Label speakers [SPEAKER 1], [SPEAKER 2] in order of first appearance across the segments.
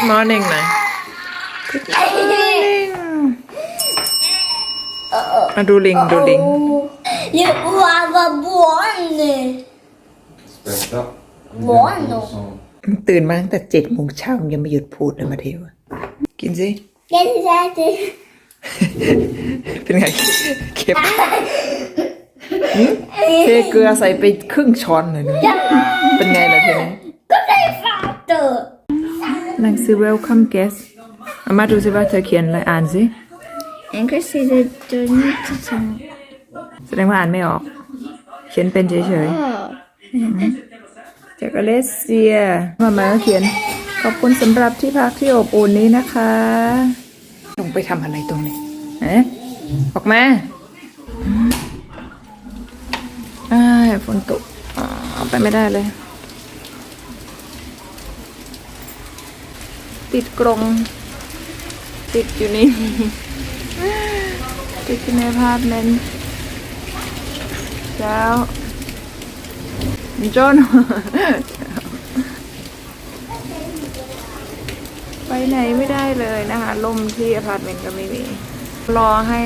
[SPEAKER 1] Good morning หน่อย Good morning มาดูลิงดูลิง
[SPEAKER 2] You have a buone.
[SPEAKER 3] Aspetta.
[SPEAKER 2] Buono.
[SPEAKER 3] Sono-
[SPEAKER 1] ตื่นมาตั้งแต่เจ็ดโมงเช้ายังไม่หยุดพูดเลยมาเทวอะกินสิ
[SPEAKER 2] Che siete?
[SPEAKER 1] เป็นไงเค็มเทเกลือใส่ไปครึ่งช้อนเลยนะเป็นไงล่ะทีนี้
[SPEAKER 2] Cosa hai fatto?
[SPEAKER 1] หนังสือ welcome guest เอามาดูสิว่าเธอเขียนอะไรอ่านสิ
[SPEAKER 2] In questi due giorni ci siamo.
[SPEAKER 1] แสดงว่าอ่านไม่ออก เขียนเป็นเฉย
[SPEAKER 2] Oh.
[SPEAKER 1] ๆจากอเลสเซียมามาก็เขียน ขอบคุณสำหรับที่พักที่อบอุ่นนี้นะคะ ลงไปทำอะไรตรงนี้เอ๊ะออกมาอืมอ้ายฝนตกอ๋อเอาไปไม่ได้เลย ติดกรงติดอยู่นี่ติดอยู่ในพาร์ทเมนต์เจ้าจนไปไหนไม่ได้เลยนะคะลมที่อพาร์ตเมนต์ก็ไม่มีรอให้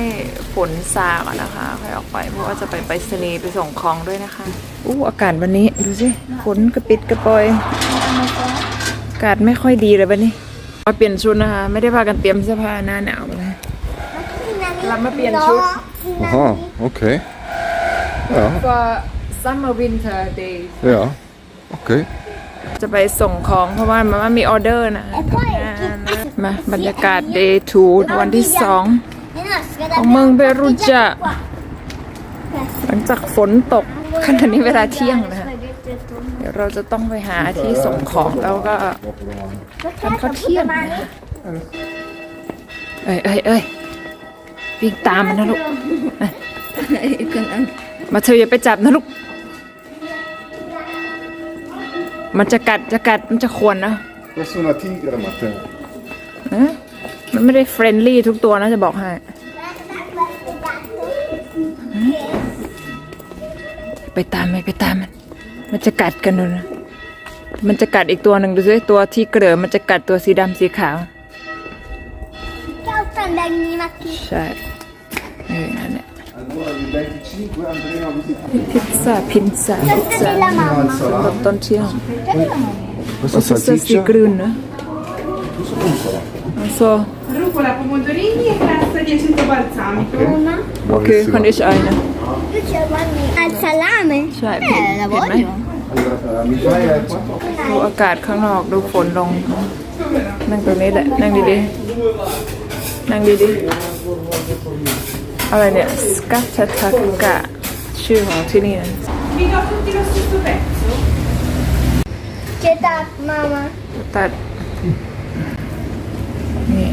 [SPEAKER 1] ฝนซาก่อนนะคะค่อยออกไปเพราะว่าจะไปไปสนีไปส่งของด้วยนะคะอู้อากาศวันนี้ดูสิฝนกระปิดกระปอย อากาศไม่ค่อยดีเลยวันนี้ มาเปลี่ยนชุดนะคะ ไม่ได้พากันเตรียมเสื้อผ้าหน้าหนาวมาเลยเรามาเปลี่ยนชุด
[SPEAKER 3] Aha, okej. Ja,
[SPEAKER 1] for summer winter day
[SPEAKER 3] ja. Okej.
[SPEAKER 1] จะไปส่งของเพราะว่ามันมีออเดอร์นะ
[SPEAKER 2] E poi
[SPEAKER 1] มาบรรยากาศ day 2วันที่สอง
[SPEAKER 2] Of
[SPEAKER 1] Mang Perugia. หลังจากฝนตกขณะนี้เวลาเที่ยงนะฮะเดี๋ยวเราจะต้องไปหาที่ส่งของแล้วก็ ทานข้าวเที่ยงนะฮะเอ้ยเอ้ยเอ้ยวิ่งตามมันนะลูกเอ้ยมาเธออย่าไปจับนะลูก มันจะกัดจะกัดมันจะควรนะ
[SPEAKER 3] Questa è una tigre, Matteo.
[SPEAKER 1] เอ๊ะมันไม่ได้เฟรนลี่ทุกตัวนะจะบอกให้ ไปตามมันไปตามมัน มันจะกัดกันดูนะ มันจะกัดอีกตัวหนึ่งดูสิตัวที่เกลือมันจะกัดตัวสีดำสีขาว
[SPEAKER 2] Ciao Tandagni Matti.
[SPEAKER 1] ใช่เออนั่นแหละ
[SPEAKER 3] Allora, il 25 andremo a visitare
[SPEAKER 1] พิซซ่าพิซซ่าพิซซ่า
[SPEAKER 2] Della mamma.
[SPEAKER 1] สำหรับตอนเที่ยง
[SPEAKER 3] questa
[SPEAKER 1] พิซซ่าสี
[SPEAKER 3] salsiccia.
[SPEAKER 1] กรีนนะโซ
[SPEAKER 4] Rucola, pomodorini e pasta di aceto balsamico.
[SPEAKER 2] Una.
[SPEAKER 1] โอเค
[SPEAKER 3] Buonissimo.
[SPEAKER 1] คนนี้ใช่นะ
[SPEAKER 2] Io c'è Vanni. Al salame?
[SPEAKER 1] Cioè,
[SPEAKER 2] eh, la
[SPEAKER 1] per me.
[SPEAKER 2] voglio.
[SPEAKER 3] Allora, mi fai eh, quanto?
[SPEAKER 1] ดูอากาศข้างนอกดูฝนลง นั่งตรงนี้แหละ นั่งดีๆ นั่งดีๆ อะไรเนี่ยสกัตทักกะชื่อของที่นี่นะ
[SPEAKER 4] Vi do tutti lo stesso pezzo?
[SPEAKER 2] C'è da mamma.
[SPEAKER 1] ตัดนี่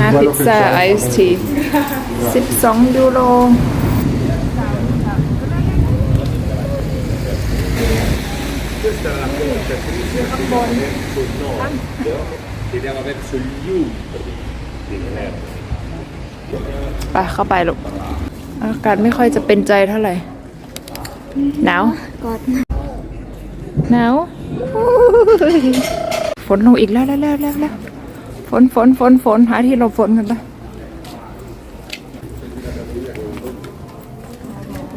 [SPEAKER 1] ห้าพิซซ่าไอซ์ทีสิบสองยูโร
[SPEAKER 5] Andiamo verso gli ultimi di Venere.
[SPEAKER 1] ไปเข้าไปลูกอากาศไม่ค่อยจะเป็นใจเท่าไหร่ หนาว
[SPEAKER 2] God.
[SPEAKER 1] หนาวอุ๊ย ฝนลงอีกแล้วแล้วแล้วแล้วแล้วฝนฝนฝนฝนหาที่หลบฝนกันไป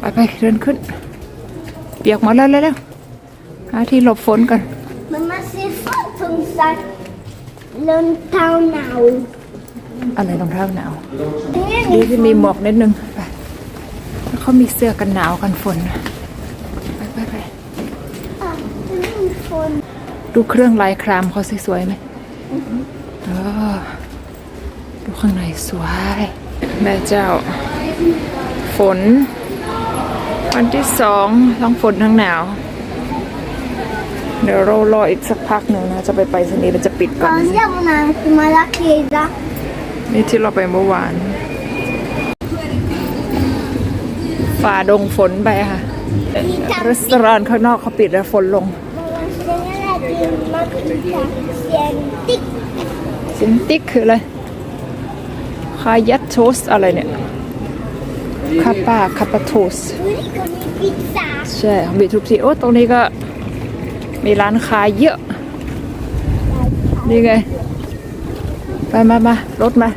[SPEAKER 1] ไปไปเดินขึ้น เปียกหมดแล้วแล้วแล้วหาที่หลบฝนกัน
[SPEAKER 2] Mamma si è fatto un sacco lontano now.
[SPEAKER 1] อะไรรองเท้าหนาว
[SPEAKER 2] Vieni
[SPEAKER 1] ดีที่มีหมวกนิดนึงไปแล้วเขามีเสื้อกันหนาวกันฝนไปไปไป
[SPEAKER 2] Ah, vieni in fondo.
[SPEAKER 1] ดูเครื่องลายครามเขาสิสวยไหมเออดูข้างในสวย แม่เจ้า ฝน วันที่สองทั้งฝนทั้งหนาว เดี๋ยวเรารออีกสักพักหนึ่งนะ จะไปไปสนีย์มันจะปิดก่อน
[SPEAKER 2] Andiamo un attimo alla chiesa.
[SPEAKER 1] นี่ที่เราไปเมื่อวาน ฝ่าดงฝนไปค่ะร้านร้านข้างนอกเขาปิดแล้วฝนลง
[SPEAKER 2] Voglio segnalare di matita. Senti.
[SPEAKER 1] ซินติ๊กคืออะไรคายัตโชสอะไรเนี่ยคาปาคาปาโทส
[SPEAKER 2] Ui, con mi pizza.
[SPEAKER 1] ใช่มีทุกที่โอ้ตรงนี้ก็มีร้านค้าเยอะ นี่ไง ไปมามารถมา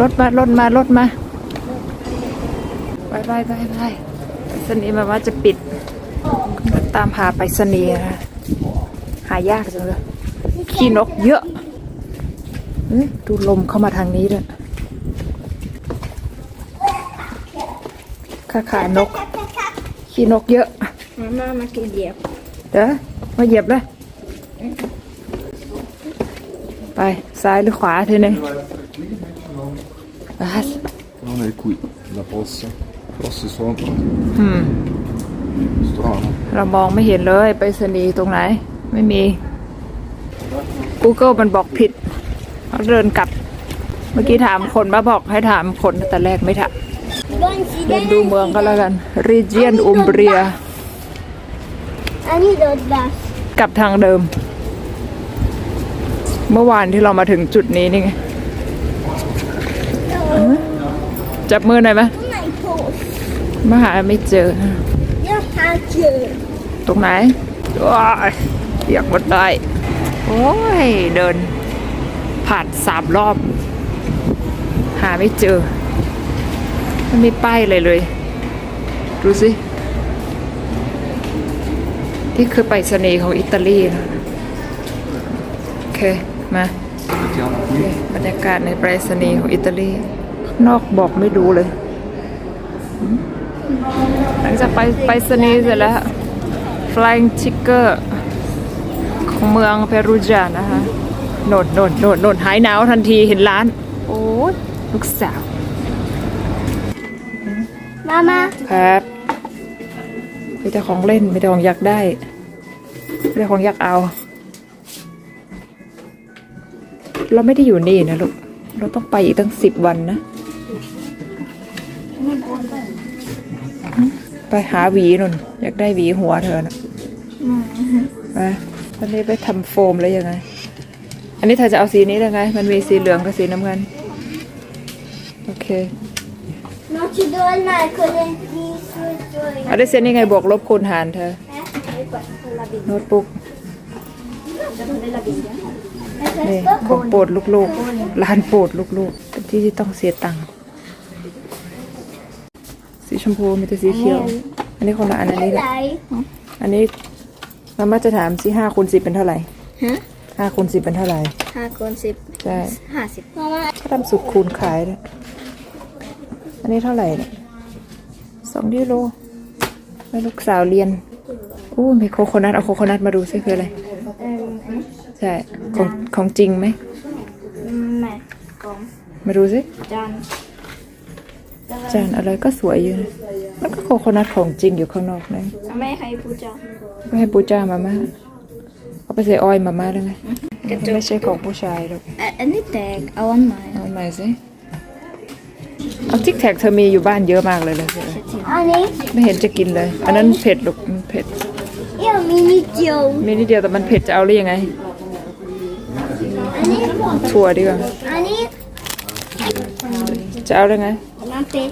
[SPEAKER 1] รถมารถมารถมาไปไปไปไปไปสนีย์แบบว่าจะปิด ตามหาไปสนีย์นะหายากจังเลยขี้นกเยอะเฮ้ยดูลมเข้ามาทางนี้ด้วยขาขานก ขี้นกเยอะ
[SPEAKER 2] Mamma, ma che dia.
[SPEAKER 1] เด้อมาเหยียบเลย ไป ซ้ายหรือขวาทีนึงไป
[SPEAKER 3] Non è qui, la fossa. Fosse sopra. Strano.
[SPEAKER 1] เรามองไม่เห็นเลยไปสนีย์ตรงไหน ไม่มี Google มันบอกผิดเราเดินกลับ เมื่อกี้ถามคนมาบอกให้ถามคนแต่แรกไม่ถามเดินดูเมืองก็แล้วกัน Region Umbria
[SPEAKER 2] Anni do bas.
[SPEAKER 1] กลับทางเดิม เมื่อวานที่เรามาถึงจุดนี้นี่ไงจับมือหน่อยไหม
[SPEAKER 2] Non hai posto.
[SPEAKER 1] มาหาไม่เจอ
[SPEAKER 2] Io faccio.
[SPEAKER 1] ตรงไหนว้ายอยากวัดได้โอ้ย เดิน ผ่านสามรอบ หาไม่เจอมันไม่ป้ายเลยเลย ดูสิ ที่คือไปรษณีย์ของอิตาลีนะโอเค มาบรรยากาศในไปรษณีย์ของอิตาลี นอกบอกไม่รู้เลย หลังจากไปไปรษณีย์เสร็จแล้ว Flying Ticker ของเมืองเปรูจานะคะโนดโนดโนดโนดหายหนาวทันทีเห็นร้าน โอ้ยลูกสาว
[SPEAKER 2] Mamma,
[SPEAKER 1] ครับมีแต่ของเล่นมีแต่ของอยากได้มีแต่ของอยากเอา เราไม่ได้อยู่นี่นะลูก เราต้องไปอีกตั้งสิบวันนะ ไปหาหวีนนอยากได้หวีหัวเธอนะไปตอนนี้ไปทำโฟมแล้วยังไง อันนี้เธอจะเอาสีนี้ยังไง มันมีสีเหลืองกับสีน้ำเงิน โอเค
[SPEAKER 2] non ci do il con le istruzioni.
[SPEAKER 1] เอาได้เส้นนี่ไงบวกลบคูณหารเธอ
[SPEAKER 2] Eh, e questo la Bibbia.
[SPEAKER 1] โน้ตบุ๊ก
[SPEAKER 2] della Bibbia. E
[SPEAKER 1] นี่
[SPEAKER 2] questo
[SPEAKER 1] ของโปรดลูกๆร้านโปรดลูกๆเป็นที่ที่ต้องเสียตังค์สีช มพูมีแต่สีเขียว อันนี้คนละอันอันนี้แหละ
[SPEAKER 2] lei.
[SPEAKER 1] อันนี้มาม่าจะถามสิห้าคูณสิบเป็นเท่าไหร่
[SPEAKER 2] ฮะ
[SPEAKER 1] ห้าคูณสิบเป็นเท่าไหร่
[SPEAKER 2] ห้าคนสิบ
[SPEAKER 1] ใช่
[SPEAKER 2] ห้าสิบมาม่า
[SPEAKER 1] ก็ทำสุดคูณขายเลยอันนี้เท่าไหร่เนี่ยสองยูโรแล้วลูกสาวเรียนอู้มีโคโคนัทเอาโคโคนัทมาดูซิคืออะไร
[SPEAKER 2] เอ่อ
[SPEAKER 1] ใช่ของของจริงไหม
[SPEAKER 2] แม่กลม
[SPEAKER 1] มาดูซิ
[SPEAKER 2] จาน
[SPEAKER 1] จานอะไรก็สวยอยู่นะมันก็โคโคนัทของจริงอยู่ข้างนอกนะ
[SPEAKER 2] แม่ให้ปูจา
[SPEAKER 1] ก็ให้ปูจ้ามาม่าเอาไปใส่ออยล์มาม่าได้ไหมไม่ใช่ของผู้ชายหรอก
[SPEAKER 2] อันนี้แตกเอาอันใหม่
[SPEAKER 1] เอาใหม่สิเอาทิกแท็กเธอมีอยู่บ้านเยอะมากเลยเลย
[SPEAKER 2] อันนี้
[SPEAKER 1] ไม่เห็นจะกินเลย อันนั้นเผ็ดลูกมันเผ็ด
[SPEAKER 2] เอี่ยวมินิเจียว
[SPEAKER 1] มีนิดเดียวแต่มันเผ็ดจะเอาหรือยังไง
[SPEAKER 2] อันนี้
[SPEAKER 1] ถั่วดีกว่า
[SPEAKER 2] อันนี้
[SPEAKER 1] จะเอาหรือไง
[SPEAKER 2] น้ำเป็ด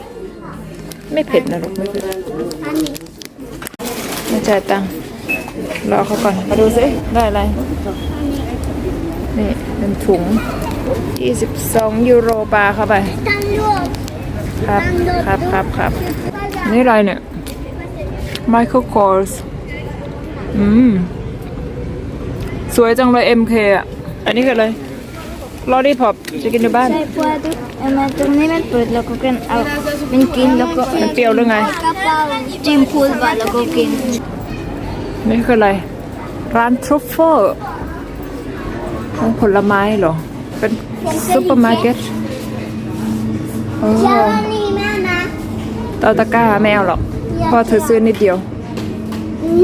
[SPEAKER 1] ไม่เผ็ดนะลูกไม่เผ็ด
[SPEAKER 2] อันนี้
[SPEAKER 1] ไม่จ่ายตังค์รอเขาก่อนมาดูสิได้อะไร นี่เป็นถุง 22 ยูโรปลาเข้าไป
[SPEAKER 2] ตังโลด
[SPEAKER 1] ครับครับครับครับ นี่อะไรเนี่ย Michael Kors อืม สวยจังเลย MK อะ อันนี้คืออะไร ลอรี่พอปจะกินในบ้าน
[SPEAKER 2] ใช่พอดูเอ็มตรงนี้มันเปิดแล้วก็กินเอาเป็นกินแล้วก็
[SPEAKER 1] มันเปรี้ยวหรือไง
[SPEAKER 2] กระเป๋าจิ้มพูดบาแล้วก็กิน
[SPEAKER 1] นี่คืออะไร ร้านทรูฟเฟอร์ร้านผลไม้เหรอ เป็นซูเปอร์มาร์เก็ตโอ้
[SPEAKER 2] เจ้านี่แม่นะ
[SPEAKER 1] เตาตะกร้าไม่เอาหรอกเพราะเธอซื้อนิดเดียว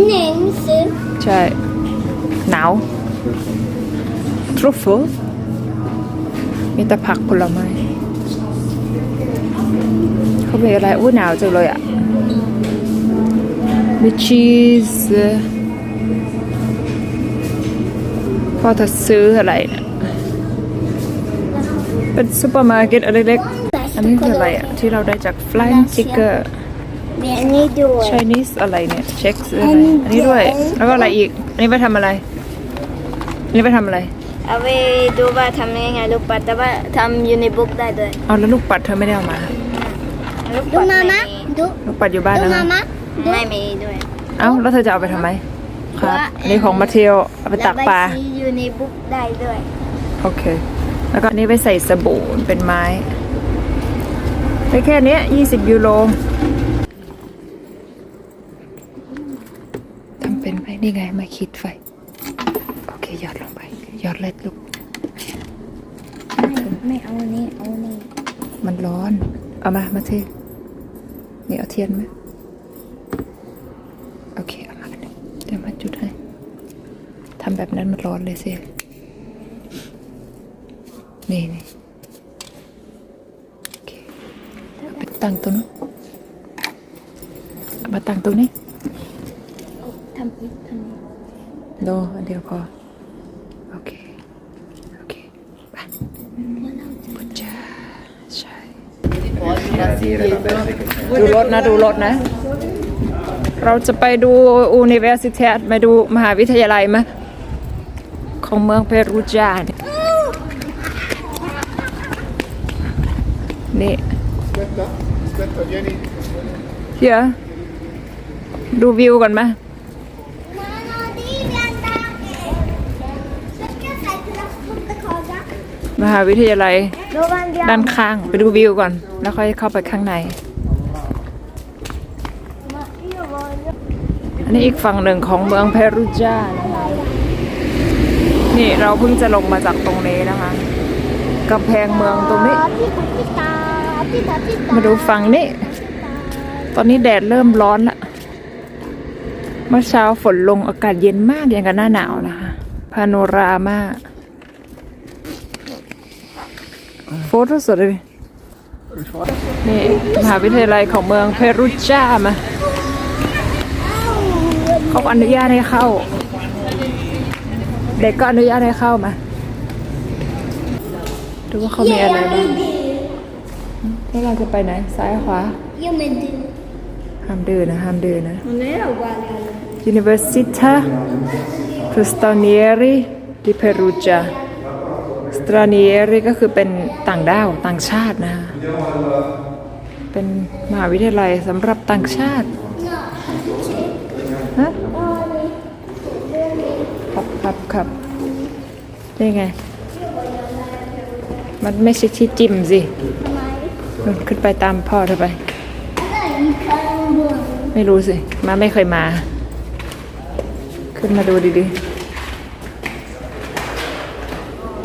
[SPEAKER 2] หนึ่งสิบ
[SPEAKER 1] ใช่ หนาวทรูฟเฟอร์ มีแต่ผักผลไม้เขาเป็นอะไรอู้หนาวจังเลยอะมีชีสพ่อเธอซื้ออะไรเนี่ยเป็นซูเปอร์มาร์เก็ตอะไรเล็ก
[SPEAKER 2] แต่
[SPEAKER 1] อันนี้คืออะไรอะที่เราได้จาก Flying Ticker
[SPEAKER 2] Vieni due.
[SPEAKER 1] Chinese อะไรเนี่ยเช็คซื้ออะไรอันนี้ด้วย แล้วก็อะไรอีก อันนี้ไปทำอะไร อันนี้ไปทำอะไร
[SPEAKER 2] เอาไปดูว่าทำยังไงลูกปัดแต่ว่าทำอยู่ในบุ๊กได้ด้วย
[SPEAKER 1] เอาแล้วลูกปัดเธอไม่ได้เอามา
[SPEAKER 2] ลูกปัดไม่มี
[SPEAKER 1] ลูกปัดอยู่บ้านนะ
[SPEAKER 2] ไม่มีด้วย
[SPEAKER 1] เอ้าแล้วเธอจะเอาไปทำไม ครับอันนี้ของมาเทลเอาไปตักปลา
[SPEAKER 2] ระบยสีอยู่ในบุ๊กได้ด้วย
[SPEAKER 1] โอเค แล้วก็อันนี้ไปใส่สบู่เป็นไม้ไปแค่เนี้ย20 ยูโรทำเป็นไหมนี่ไงไม่คิดไฟ โอเคหยอดลงไปห ยอดเล็ดลูก
[SPEAKER 2] ไม่เอานี่เอานี่
[SPEAKER 1] มันร้อน เอามา มาเทนี่เอาเทียนไหมโอเค เอามาเดี๋ยวมาจุดให้ทำแบบนั้นมันร้อนเลยสิ นี่นี่โอเคเอาไปตั้งตรงนู้นเอามาตั้งตรงนี้
[SPEAKER 2] ทำอีกทำอีก
[SPEAKER 1] โดอันเดียวพอโอเค โอเค ไปพุจ้าใช่ ดูรถนะดูรถนะ เราจะไปดู Universität มาดูมหาวิทยาลัยมะของเมืองเปรูจาเนี่ยนี่ เฮียดูวิวก่อนไหม
[SPEAKER 2] No, no, devi andare. Perché fai quella brutta cosa?
[SPEAKER 1] มหาวิทยาลัย
[SPEAKER 2] Dove andiamo?
[SPEAKER 1] ด้านข้างไปดูวิวก่อน แล้วค่อยเข้าไปข้างใน
[SPEAKER 2] Ma io voglio.
[SPEAKER 1] อันนี้อีกฝั่งหนึ่งของเมืองเพรูจานะคะนี่เราเพิ่งจะลงมาจากตรงนี้นะคะกำแพงเมืองตรงนี้
[SPEAKER 2] Pita, pita, pita, pita.
[SPEAKER 1] มาดูฝั่งนี้ ตอนนี้แดดเริ่มร้อนละเมื่อเช้าฝนลงอากาศเย็นมากอย่างกับหน้าหนาวนะคะ พาโนรามา โฟโต้สดเลยนี่มหาวิทยาลัยของเมืองเพรูจามาเขาก็อนุญาตให้เข้า เด็กก็อนุญาตให้เข้ามาดูว่าเขามีอะไรบ้างแล้วเราจะไปไหน ซ้ายขวา
[SPEAKER 2] Io mi dico.
[SPEAKER 1] ห้ามดื้อนะห้ามดื้อนะ
[SPEAKER 2] Non era uguale alla
[SPEAKER 1] Università Stranieri di Perugia Stranieri ก็คือเป็นต่างด้าวต่างชาตินะ เป็นมหาวิทยาลัยสำหรับต่างชาติฮะครับครับครับนี่ไง มันไม่ใช่ที่จิ้มสินู่นขึ้นไปตามพ่อเธอไป ไม่รู้สิ มาไม่เคยมา ขึ้นมาดูดีๆ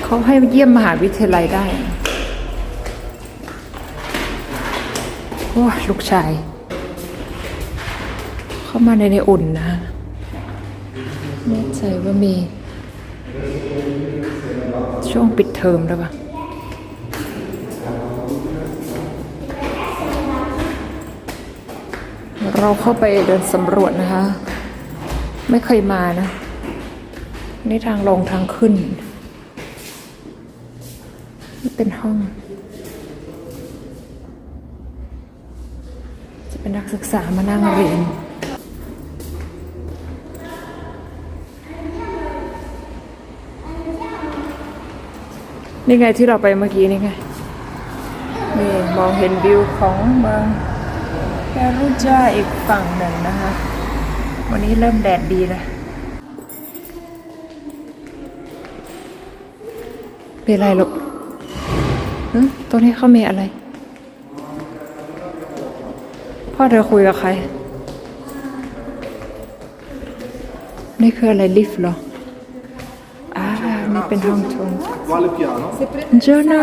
[SPEAKER 1] เขาให้เยี่ยมมหาวิทยาลัยได้ โอ้ยลูกชาย เข้ามาในในอุ่นนะแน่ใจว่ามี ช่วงปิดเทอมแล้วปะเราเข้าไปเดินสำรวจนะคะ ไม่เคยมานะ นี่ทางลงทางขึ้น เป็นห้อง จะเป็นนักศึกษามานั่งเรียนนี่ไงที่เราไปเมื่อกี้นี่ไง นี่มองเห็นวิวของเมืองแครูจาอีกฝั่งหนึ่งนะคะ วันนี้เริ่มแดดดีแล้วเป็นไรลูก ตรงนี้เขามีอะไร พ่อเธอคุยกับใคร นี่คืออะไรลิฟต์เหรอ อ่า นี่เป็นห้องชม
[SPEAKER 3] Quale piano?
[SPEAKER 1] เจ้าหน้า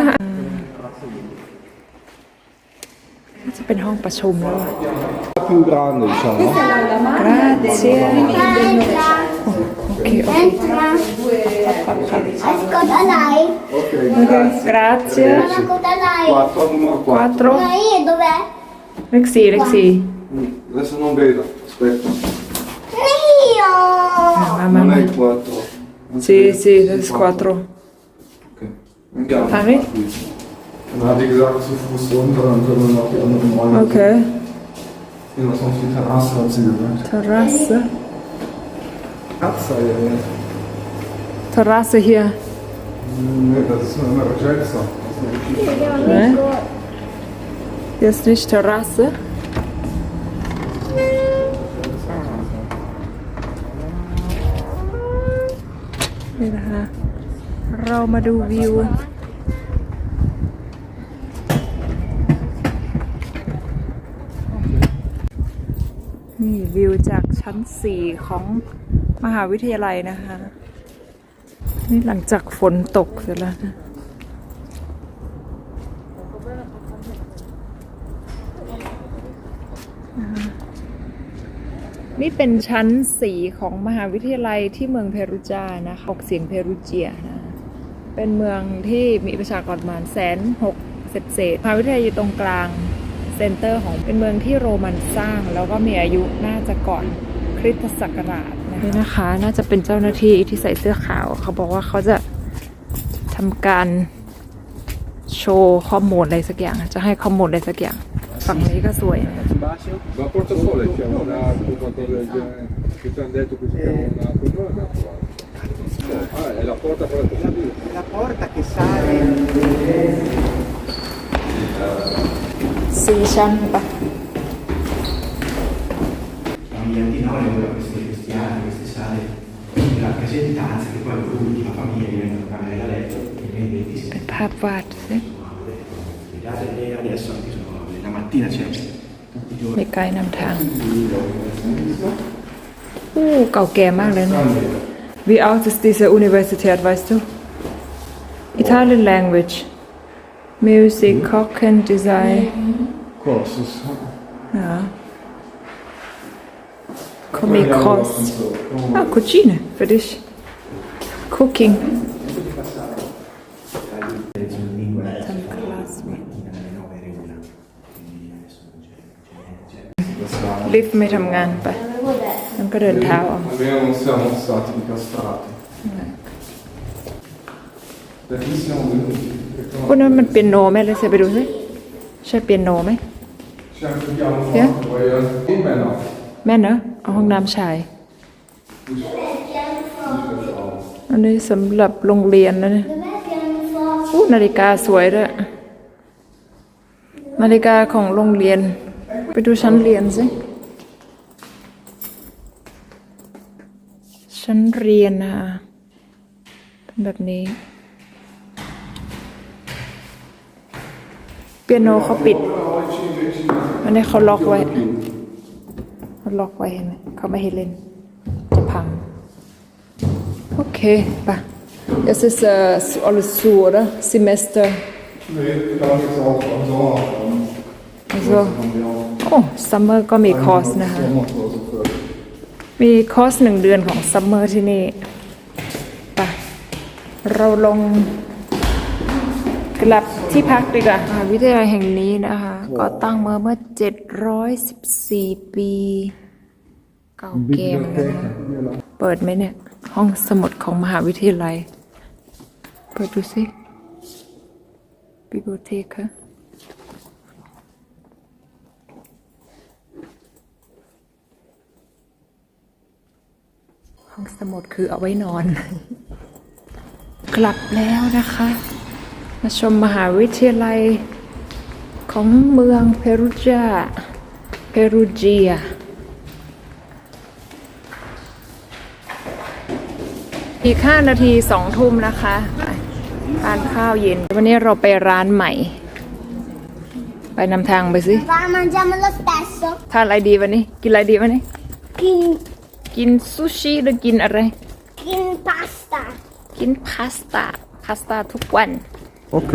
[SPEAKER 1] จะเป็นห้องประชุมแล้วอะ
[SPEAKER 3] Più grande, diciamo.
[SPEAKER 1] Grazie. โอเคโอเค
[SPEAKER 2] Ascolta lei.
[SPEAKER 1] Grazie.
[SPEAKER 2] Ascolta lei.
[SPEAKER 3] 4, numero 4.
[SPEAKER 1] Quattro.
[SPEAKER 2] Ma io dov'è?
[SPEAKER 1] เลขสี่เลขสี่
[SPEAKER 3] Adesso non vedo, aspetta.
[SPEAKER 2] Io.
[SPEAKER 1] มามา
[SPEAKER 3] Non
[SPEAKER 1] มา
[SPEAKER 3] è il 4.
[SPEAKER 1] Sì, sì, lex quattro.
[SPEAKER 3] Ok. Andiamo.
[SPEAKER 1] Fammi.
[SPEAKER 3] qui. dann hat die gesagt, zu Fuß runter, dann können wir noch die anderen Räume
[SPEAKER 1] โอเค
[SPEAKER 3] sehen. Was auf die Terrasse hat sie gesagt.
[SPEAKER 1] ท รัส
[SPEAKER 3] Katze, ja.
[SPEAKER 1] ทรัส hier
[SPEAKER 3] Nee, das ist nur immer Jackson. Das ist eine Geschichte.
[SPEAKER 1] ne hier ist nicht Terrasse นี่นะคะเรามาดูวิวนี่วิวจากชั้นสี่ของ มหาวิทยาลัยนะคะ นี่หลังจากฝนตกเสร็จแล้วนะนี่เป็นชั้นสีของมหาวิทยาลัยที่เมืองเพรุจานะคะออกเสียงเพรุเจียนะ เป็นเมืองที่มีประชากรประมาณแสนหกเศษเศษมหาวิทยาลัยอยู่ตรงกลางเซ็นเตอร์ของเป็นเมืองที่โรมันสร้าง แล้วก็มีอายุน่าจะก่อนคริสตศักราช นี่นะคะ น่าจะเป็นเจ้าหน้าที่ที่ใส่เสื้อขาว เขาบอกว่าเขาจะทำการโชว์ข้อมูลอะไรสักอย่าง จะให้ข้อมูลอะไรสักอย่าง ฝั่งนี้ก็สวย สี่ชั้นปะ
[SPEAKER 6] della casettanza che poi l'ultima famiglia diventa una camera da letto e nei 26
[SPEAKER 1] ภาพวาดสิ
[SPEAKER 6] Guardate lei adesso anche sono la mattina c'è tutti i giorni
[SPEAKER 1] มีไกด์นำทางอู้เก่าแก่มากเลยนะ Wie alt ist diese Universität, weißt du? Italian Language, Music, Kochen, Design.
[SPEAKER 3] Corsus.
[SPEAKER 1] Ja. Come Kos. Ah, Cucine für dich. Cooking.
[SPEAKER 6] sono lingue
[SPEAKER 1] Class.
[SPEAKER 6] mattina alle 9 era una quindi adesso non c'è non c'è niente c'è
[SPEAKER 1] ลิฟต์ไม่ทำงานไป มันก็เดินเท้าเอา
[SPEAKER 3] Almeno non siamo stati incastrati. Da chi siamo venuti?
[SPEAKER 1] พวกนั้นมันเปียโนไหมเลยเสียไปดูสิใช่เปียโนไหม
[SPEAKER 3] C'è anche il piano
[SPEAKER 1] Sì?
[SPEAKER 3] forte, poi eh, in me no.
[SPEAKER 1] แม่นเนอะเอา ห้องน้ำชาย อันนี้สำหรับโรงเรียนนะเนี่ยอู้นาฬิกาสวยด้วย นาฬิกาของโรงเรียน ไปดูชั้นเรียนสิชั้นเรียนนะคะเป็นแบบนี้ เปียโนเขาปิดอันนี้เขาล็อกไว้ เขาล็อกไว้เห็นไหมเขาไม่ให้เล่น จะพัง โอเคป่ะ Es ist äh, alles zu, oder? Semester.
[SPEAKER 3] Nee, ich glaube jetzt auch am Sommer.
[SPEAKER 1] Also, oh, Summer ก็มีคอร์สนะคะ
[SPEAKER 3] Sommer oder so für
[SPEAKER 1] มีคอร์สหนึ่งเดือนของซัมเมอร์ที่นี่ไปะเราลงกลับที่พักดีกว่ามหาวิทยาลัยแห่งนี้นะคะ ก็ตั้งมาเมื่อ 714ปี เก่าแก่เหมือนกันนะเปิดไหมเนี่ย ห้องสมุดของมหาวิทยาลัย เปิดดูสิบิโบเทคค่ะห้องสมุดคือเอาไว้นอน กลับแล้วนะคะ มาชมมหาวิทยาลัยของเมืองเพรุจา เพรุเจียอีก5นาทีสองทุ่มนะคะไปทานข้าวเย็น วันนี้เราไปร้านใหม่ ไปนำทางไปสิ
[SPEAKER 2] Va, mangiamo lo stesso.
[SPEAKER 1] ทานอะไรดีวันนี้ กินอะไรดีวันนี้
[SPEAKER 2] Kin,
[SPEAKER 1] กินซูชิหรือกินอะไร
[SPEAKER 2] kin pasta.
[SPEAKER 1] กินพาสต้า พาสต้าทุกวัน
[SPEAKER 3] Ok,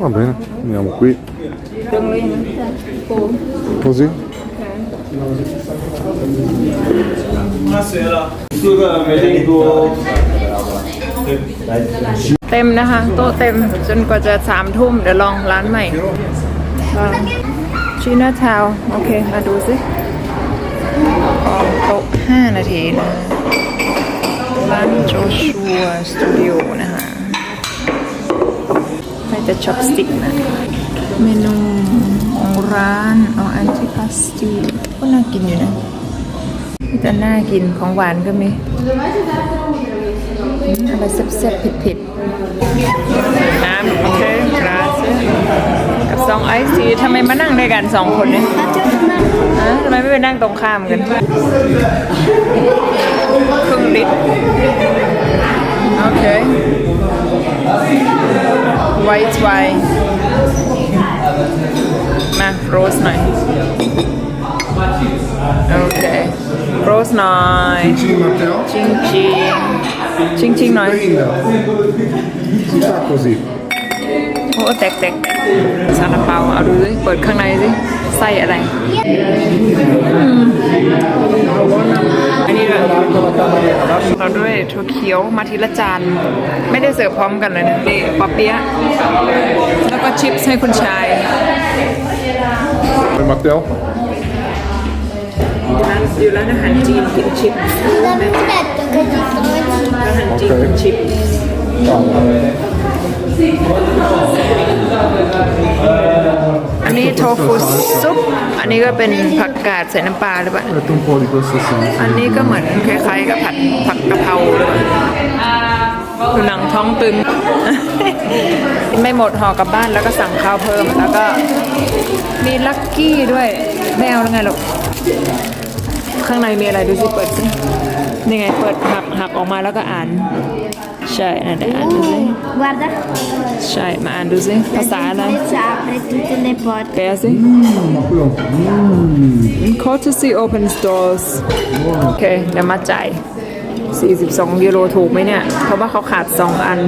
[SPEAKER 3] va bene, andiamo qui.
[SPEAKER 1] ต รงเลยนะ
[SPEAKER 3] Così?
[SPEAKER 7] Scusa, medico.
[SPEAKER 1] เต็มนะคะ โต๊ะเต็มจนกว่าจะสามทุ่มเดี๋ยวลองร้านใหม่ชีน่าทาวโอเค มาดูสิออกโต๊ะห้านาทีนะร้านโจชัวสตูดิโอนะคะไปแต่ช็อปสติกนะ เมนูของ ร้านเอาอันที่พาสตีก็น่ากินอยู่นะมีแต่น่ากินของหวานก็มีอืมอะไรแซ่บๆเผ็ดๆน้ำโอเคกราสกับสองไอซีทำไมมานั่งด้วยกันสองคนเนี่ยฮะทำไมไม่ไปนั่งตรงข้ามกันครึ่งลิตรโอเค white wine มาโรสหน่อย โอเค โรสหน่อย
[SPEAKER 3] Cin Matteo?
[SPEAKER 1] ชิงชิงชิงชิงหน่อย
[SPEAKER 3] Linda. Si fa così.
[SPEAKER 1] โอ้แตกแตกแตกซาลาเปาเอาดูสิเปิดข้างในสิไส้อะไรอืมอันนี้ด้วยเราด้วยถั่วเขียวมาทีละจาน ไม่ได้เสิร์ฟพร้อมกันเลยนะนี่ปอเปี๊ยะแล้วก็ชิปส์ให้คุณชาย
[SPEAKER 3] E Matteo?
[SPEAKER 1] อยู่ร้านอยู่ร้านอาหารจีนกินชิป
[SPEAKER 2] Non mi detto che ci sono
[SPEAKER 1] อาหารจีนกินชิปอันนี้โทฟูซุป อันนี้ก็เป็นผักกาดใส่น้ำปลาหรือเปล่า
[SPEAKER 3] Metto un po' di questo sì.
[SPEAKER 1] อันนี้ก็เหมือนคล้ายๆกับผัดผักกะเพราเลยคือหนังท้องตึง ไม่หมดห่อกลับบ้านแล้วก็สั่งข้าวเพิ่มแล้วก็ มีลักกี้ด้วยไม่เอาแล้วไงลูกข้างในมีอะไรดูสิเปิดสินี่ไงเปิดหักหักออกมาแล้วก็อ่าน ใช่นั่นแหละอ่านดูสิ
[SPEAKER 2] Guarda,
[SPEAKER 1] ใช่มาอ่านดูสิภาษาอะไร
[SPEAKER 2] ci apre tutte le porte.
[SPEAKER 1] แปลสิ Courtesy opens doors โอเคเดี๋ยวมาจ่าย 42 ยูโรถูกไหมเนี่ย เพราะว่าเขาขาด 2 อัน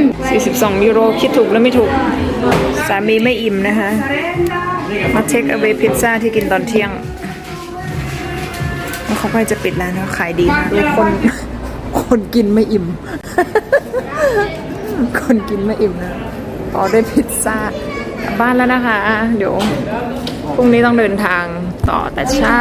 [SPEAKER 1] 42 ยูโรคิดถูกแล้วไม่ถูก สามีไม่อิ่มนะคะ มาเทคเอา a y พิซซ่าที่กินตอนเที่ยงแล้วเขาก็จะปิดร้านแล้วขายดีมากเลยคน คนกินไม่อิ่ม คนกินไม่อิ่มนะต่อด้วยพิซซ่ากลับบ้านแล้วนะคะ เดี๋ยวพรุ่งนี้ต้องเดินทางต่อแต่เช้า